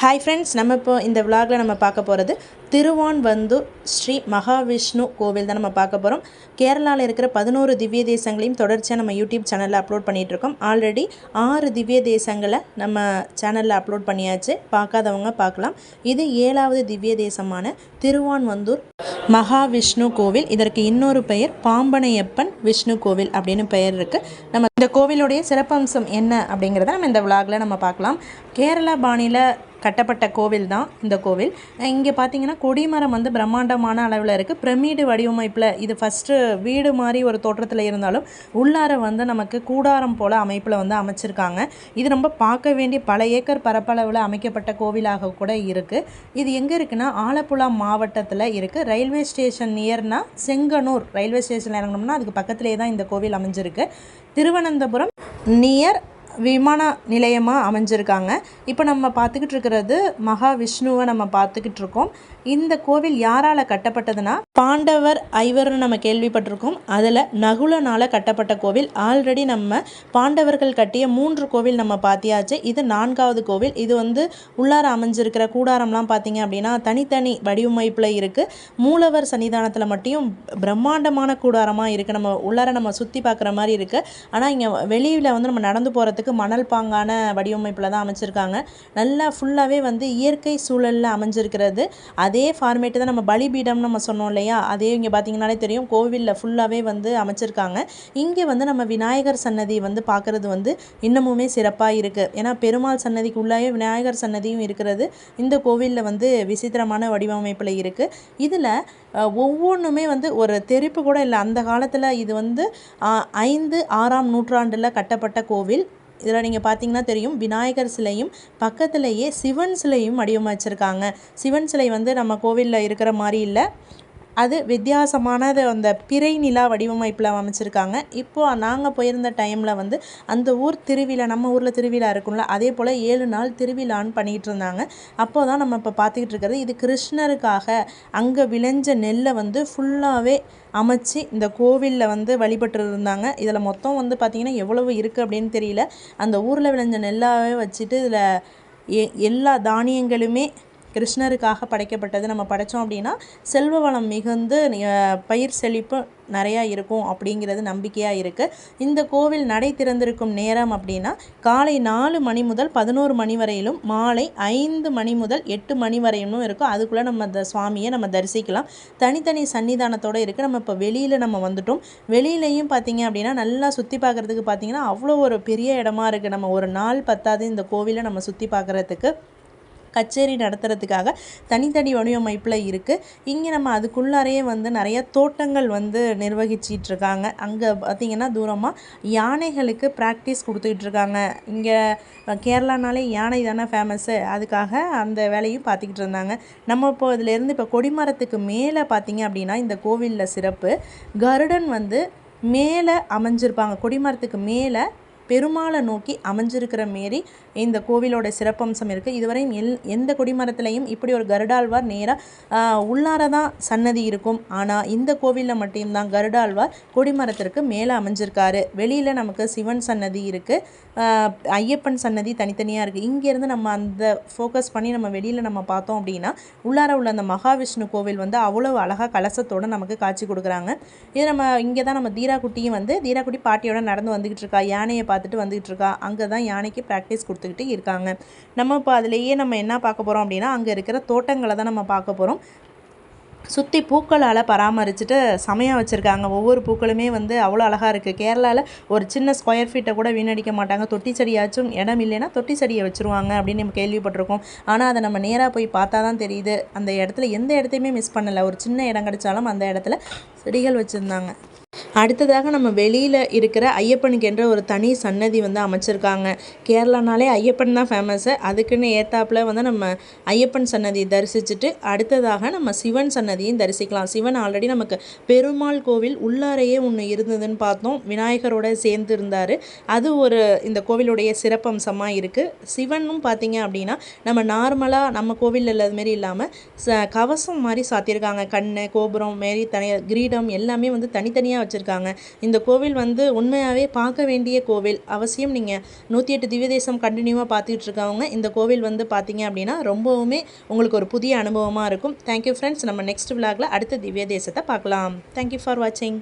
Hi friends நம்ம இப்போ இந்த விலாகில் நம்ம பார்க்க போகிறது திருவான்வந்தூர் ஸ்ரீ மகாவிஷ்ணு கோவில் தான் நம்ம பார்க்க போகிறோம் கேரளாவில் இருக்கிற பதினோரு திவ்ய தேசங்களையும் தொடர்ச்சியாக நம்ம யூடியூப் சேனலில் அப்லோட் பண்ணிகிட்ருக்கோம் ஆல்ரெடி ஆறு திவ்ய தேசங்களை நம்ம சேனலில் அப்லோட் பண்ணியாச்சு. பார்க்காதவங்க பார்க்கலாம். இது ஏழாவது திவ்ய தேசமான திருவான்வந்தூர் மகாவிஷ்ணு கோவில். இதற்கு இன்னொரு பெயர் பாம்பனையப்பன் விஷ்ணு கோவில் அப்படின்னு பெயர் இருக்குது நம்ம இந்த கோவிலுடைய சிறப்பம்சம் என்ன அப்படிங்கிறத நம்ம இந்த விலாகில் நம்ம பார்க்கலாம். கேரளா பாணியில் கட்டப்பட்ட கோவில் தான் இந்த கோவில். இங்கே பார்த்தீங்கன்னா கொடிமரம் வந்து பிரம்மாண்டமான அளவில் இருக்குது பிரமிடு வடிவமைப்பில் இது ஃபஸ்ட்டு வீடு மாதிரி ஒரு தோற்றத்தில் இருந்தாலும் உள்ளார வந்து நமக்கு கூடாரம் போல் அமைப்பில் வந்து அமைச்சிருக்காங்க. இது ரொம்ப பார்க்க வேண்டிய பல ஏக்கர் பரப்பளவில் அமைக்கப்பட்ட கோவிலாக கூட இருக்குது இது எங்கே இருக்குன்னா ஆலப்புழா மாவட்டத்தில் இருக்குது ரயில்வே ஸ்டேஷன் நியர்னா செங்கனூர் ரயில்வே ஸ்டேஷனில் இறங்கணும்னா அதுக்கு பக்கத்துலேயே தான் இந்த கோவில் அமைஞ்சிருக்கு. திருவனந்தபுரம் நியர் விமான நிலையமாக அமைஞ்சிருக்காங்க. இப்போ நம்ம பார்த்துக்கிட்டு இருக்கிறது மகாவிஷ்ணுவை நம்ம பார்த்துக்கிட்டு இருக்கோம். இந்த கோவில் யாரால் கட்டப்பட்டதுன்னா பாண்டவர் ஐவர்னு நம்ம கேள்விப்பட்டிருக்கோம். அதில் நகுலனால் கட்டப்பட்ட கோவில். ஆல்ரெடி நம்ம பாண்டவர்கள் கட்டிய மூன்று கோவில் நம்ம பார்த்தியாச்சு. இது நான்காவது கோவில். இது வந்து உள்ளார அமைஞ்சிருக்கிற கூடாரம்லாம் பார்த்தீங்க அப்படின்னா தனித்தனி வடிவமைப்பில் இருக்குது மூலவர் சன்னிதானத்தில் மட்டும் பிரம்மாண்டமான கூடாரமாக இருக்குது நம்ம உள்ளார நம்ம சுற்றி பார்க்குற மாதிரி இருக்குது ஆனால் இங்கே வெளியில் வந்து நம்ம நடந்து போகிறதுக்கு பார்க்குறதுக்கு மணல் பாங்கான வடிவமைப்பில் தான் அமைச்சிருக்காங்க. நல்லா ஃபுல்லாகவே வந்து இயற்கை சூழலில் அமைஞ்சிருக்கிறது. அதே ஃபார்மேட்டு தான் நம்ம பலிபீடம் நம்ம சொன்னோம் இல்லையா? அதே இங்கே பார்த்தீங்கன்னாலே தெரியும். கோவிலில் ஃபுல்லாகவே வந்து அமைச்சிருக்காங்க. இங்கே வந்து நம்ம விநாயகர் சன்னதி வந்து பார்க்குறது வந்து இன்னமுமே சிறப்பாக இருக்குது ஏன்னா பெருமாள் சன்னதிக்கு உள்ளாயே விநாயகர் சன்னதியும் இருக்கிறது. இந்த கோவிலில் வந்து விசித்திரமான வடிவமைப்பில் இருக்குது இதில் ஒவ்வொன்றுமே வந்து ஒரு தெரிப்பு கூட இல்லை. அந்த காலத்தில் இது வந்து ஐந்து ஆறாம் நூற்றாண்டில் கட்டப்பட்ட கோவில். இதில் நீங்கள் பார்த்தீங்கன்னா தெரியும் விநாயகர் சிலையும் பக்கத்துலேயே சிவன் சிலையும் வடிவமைச்சிருக்காங்க. சிவன் சிலை வந்து நம்ம கோவிலில் இருக்கிற மாதிரி இல்லை. அது வித்தியாசமானது அந்த பிறை நிலா வடிவமைப்பில் அமைச்சிருக்காங்க. இப்போது நாங்கள் போயிருந்த டைமில் வந்து அந்த ஊர் திருவிழா நம்ம ஊரில் திருவிழா இருக்கும்ல அதே போல் ஏழு நாள் திருவிழான்னு பண்ணிகிட்டு இருந்தாங்க. அப்போ தான் நம்ம இப்போ பார்த்துக்கிட்டு இருக்கிறது இது கிருஷ்ணருக்காக அங்கே விளைஞ்ச நெல்லை வந்து ஃபுல்லாகவே அமைச்சு இந்த கோவிலில் வந்து வழிபட்டு இருந்தாங்க. இதில் மொத்தம் வந்து பார்த்திங்கன்னா எவ்வளவு இருக்குது அப்படின்னு தெரியல. அந்த ஊரில் விளைஞ்ச நெல்லாகவே வச்சுட்டு இதில் எ எல்லா தானியங்களுமே கிருஷ்ணருக்காக படைக்கப்பட்டது. நம்ம படைத்தோம் அப்படின்னா செல்வ வளம் மிகுந்து பயிர் செழிப்பு நிறையா இருக்கும் அப்படிங்கிறது நம்பிக்கையாக இருக்குது இந்த கோவில் நடை திறந்திருக்கும் நேரம் அப்படின்னா காலை நாலு மணி முதல் பதினோரு மணி வரையிலும் மாலை ஐந்து மணி முதல் எட்டு மணி வரையிலும் இருக்கும். அதுக்குள்ளே நம்ம அந்த சுவாமியை நம்ம தரிசிக்கலாம். தனித்தனி சன்னிதானத்தோடு இருக்குது நம்ம இப்போ வெளியில் நம்ம வந்துட்டோம். வெளியிலையும் பார்த்தீங்க அப்படின்னா நல்லா சுற்றி பார்க்குறதுக்கு பார்த்தீங்கன்னா அவ்வளோ ஒரு பெரிய இடமா இருக்குது நம்ம ஒரு நாள் பத்தாது இந்த கோவிலை நம்ம சுற்றி பார்க்குறதுக்கு கச்சேரி நடத்துறதுக்காக தனித்தனி வடிவமைப்பில் இருக்குது இங்கே நம்ம அதுக்குள்ளாரையே வந்து நிறைய தோட்டங்கள் வந்து நிர்வகிச்சிட்டு இருக்காங்க அங்கே பார்த்திங்கன்னா தூரமாக யானைகளுக்கு ப்ராக்டிஸ் கொடுத்துக்கிட்டு இருக்காங்க இங்கே கேரளானாலே யானை தானே ஃபேமஸ்ஸு அதுக்காக அந்த வேலையும் பார்த்துக்கிட்டு இருந்தாங்க. நம்ம இப்போ இதிலேருந்து இப்போ கொடிமரத்துக்கு மேலே பார்த்திங்க அப்படின்னா இந்த கோவிலில் சிறப்பு. கருடன் வந்து மேலே அமைஞ்சிருப்பாங்க. கொடிமரத்துக்கு மேலே பெருமாளை நோக்கி அமைஞ்சிருக்கிற மாரி இந்த கோவிலோட சிறப்பம்சம் இருக்குது இதுவரையும் எல் எந்த கொடிமரத்துலையும் இப்படி ஒரு கருடாழ்வார் நேராக உள்ளார தான் சன்னதி இருக்கும். ஆனால் இந்த கோவிலில் மட்டும்தான் கருடாழ்வார் கொடிமரத்திற்கு மேலே அமைஞ்சிருக்காரு. வெளியில் நமக்கு சிவன் சன்னதி இருக்குது ஐயப்பன் சன்னதி தனித்தனியாக இருக்குது இங்கேருந்து நம்ம அந்த ஃபோக்கஸ் பண்ணி நம்ம வெளியில் நம்ம பார்த்தோம் அப்படின்னா உள்ளார உள்ள அந்த மகாவிஷ்ணு கோவில் வந்து அவ்வளோ அழகாக கலசத்தோடு நமக்கு காட்சி கொடுக்குறாங்க. இது நம்ம இங்கே தான் நம்ம தீராக்குட்டியும் வந்து தீராக்குட்டி பாட்டியோட நடந்து வந்துக்கிட்டு இருக்கா. யானையை பார்த்துட்டு வந்துகிட்டு இருக்கா? அங்கே தான் யானைக்கு ப்ராக்டிஸ் கொடுத்துக்கிட்டு இருக்காங்க. நம்ம இப்போ அதுலேயே நம்ம என்ன பார்க்க போகிறோம் அப்படின்னா அங்கே இருக்கிற தோட்டங்களை தான் நம்ம பார்க்க போகிறோம் சுற்றி பூக்களால் பராமரிச்சுட்டு செமையாக வச்சுருக்காங்க. ஒவ்வொரு பூக்களுமே வந்து அவ்வளோ அழகாக இருக்குது கேரளாவில் ஒரு சின்ன ஸ்கொயர் ஃபீட்டை கூட வீணடிக்க மாட்டாங்க. தொட்டி செடியாச்சும் இடம் இல்லைன்னா தொட்டி செடியை வச்சுருவாங்க அப்படின்னு நம்ம கேள்விப்பட்டிருக்கோம். ஆனால் அதை நம்ம நேராக போய் பார்த்தா தான் தெரியுது. அந்த இடத்துல எந்த இடத்தையுமே மிஸ் பண்ணலை. ஒரு சின்ன இடம் கிடச்சாலும் அந்த இடத்துல செடிகள் வச்சுருந்தாங்க. அடுத்ததாக நம்ம வெளியில் இருக்கிற ஐயப்பனுக்கு என்ற ஒரு தனி சன்னதி வந்து அமைச்சிருக்காங்க. கேரளானாலே ஐயப்பன் தான் ஃபேமஸ்ஸு அதுக்குன்னு ஏத்தாப்பில் வந்து நம்ம ஐயப்பன் சன்னதி தரிசிச்சுட்டு அடுத்ததாக நம்ம சிவன் சன்னதியும் தரிசிக்கலாம். சிவன் ஆல்ரெடி நமக்கு பெருமாள் கோவில் உள்ளாரையே ஒன்று இருந்ததுன்னு பார்த்தோம். விநாயகரோட சேர்ந்து இருந்தார். அது ஒரு இந்த கோவிலுடைய சிறப்பம்சமாக இருக்குது சிவனும் பார்த்தீங்க அப்படின்னா நம்ம நார்மலாக நம்ம கோவிலில் இல்லாத மாரி இல்லாமல் ச கவசம் மாதிரி சாத்தியிருக்காங்க. கண் கோபுரம் மாரி தனியாக கிரீடம் எல்லாமே வந்து தனித்தனியாக வச்சுருக்காங்க. இந்த கோவில் வந்து உண்மையாகவே பார்க்க வேண்டிய கோவில். அவசியம் நீங்கள் நூற்றி எட்டு திவ்ய தேசம் கண்டினியூவாக பார்த்துக்கிட்டு இருக்கவங்க இந்த கோவில் வந்து பார்த்தீங்க அப்படின்னா ரொம்பவுமே உங்களுக்கு ஒரு புதிய அனுபவமாக இருக்கும். தேங்க்யூ ஃப்ரெண்ட்ஸ் நம்ம நெக்ஸ்ட் விலாகில் அடுத்த திவ்ய தேசத்தை பார்க்கலாம் தேங்க்யூ ஃபார் வாட்சிங்